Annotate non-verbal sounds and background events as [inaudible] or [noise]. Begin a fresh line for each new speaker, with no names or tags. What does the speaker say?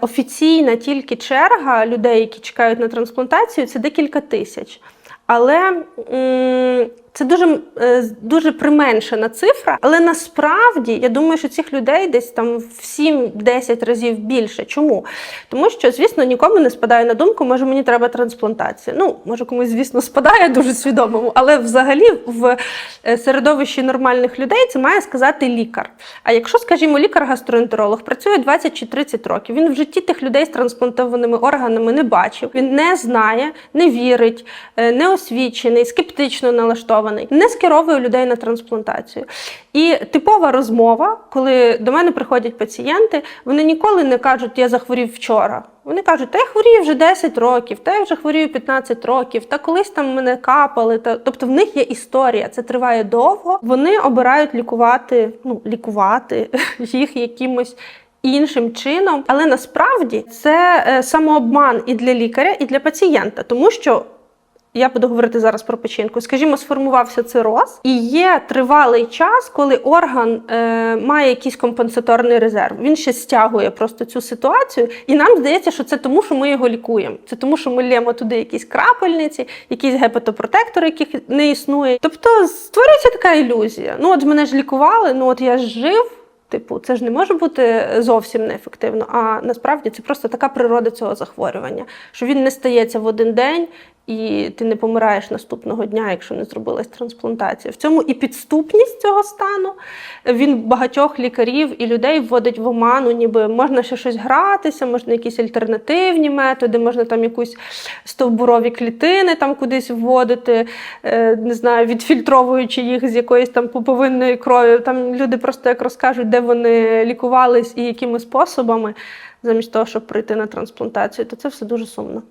Офіційна тільки черга людей, які чекають на трансплантацію, це декілька тисяч. Але це дуже, е, дуже применшена цифра. Але насправді я думаю, що цих людей десь там в 7-10 разів більше. Чому? Тому що, звісно, нікому не спадає на думку, може мені треба трансплантація. Ну, може комусь, звісно, спадає дуже свідомому, але взагалі в е, середовищі нормальних людей це має сказати лікар. А якщо, скажімо, лікар-гастроентеролог працює 20 чи 30 років, він в житті тих людей з трансплантованими органами не бачив, він не знає, не вірить, е, не освічений, скептично налаштований, не скеровує людей на трансплантацію. І типова розмова, коли до мене приходять пацієнти, вони ніколи не кажуть, я захворів вчора. Вони кажуть, та я хворію вже 10 років, та я вже хворію 15 років, та колись там мене капали. Та... Тобто в них є історія, це триває довго. Вони обирають лікувати, ну, лікувати [laughs] їх якимось. Іншим чином, але насправді це е, самообман і для лікаря, і для пацієнта, тому що я буду говорити зараз про печінку. Скажімо, сформувався цироз, і є тривалий час, коли орган е, має якийсь компенсаторний резерв. Він ще стягує просто цю ситуацію, і нам здається, що це тому, що ми його лікуємо. Це тому, що ми лємо туди якісь крапельниці, якісь гепатопротектори, яких не існує. Тобто створюється така ілюзія. Ну, от мене ж лікували, ну от я ж жив. Типу, це ж не може бути зовсім неефективно. А насправді це просто така природа цього захворювання, що він не стається в один день, і ти не помираєш наступного дня, якщо не зробилась трансплантація. В цьому і підступність цього стану він багатьох лікарів і людей вводить в оману, ніби можна ще щось гратися, можна якісь альтернативні методи, можна там якусь стовбурові клітини там кудись вводити, е, не знаю, відфільтровуючи їх з якоїсь там пуповинної крові. Там люди просто як розкажуть, де вони лікувались і якими способами, замість того, щоб прийти на трансплантацію, то це все дуже сумно.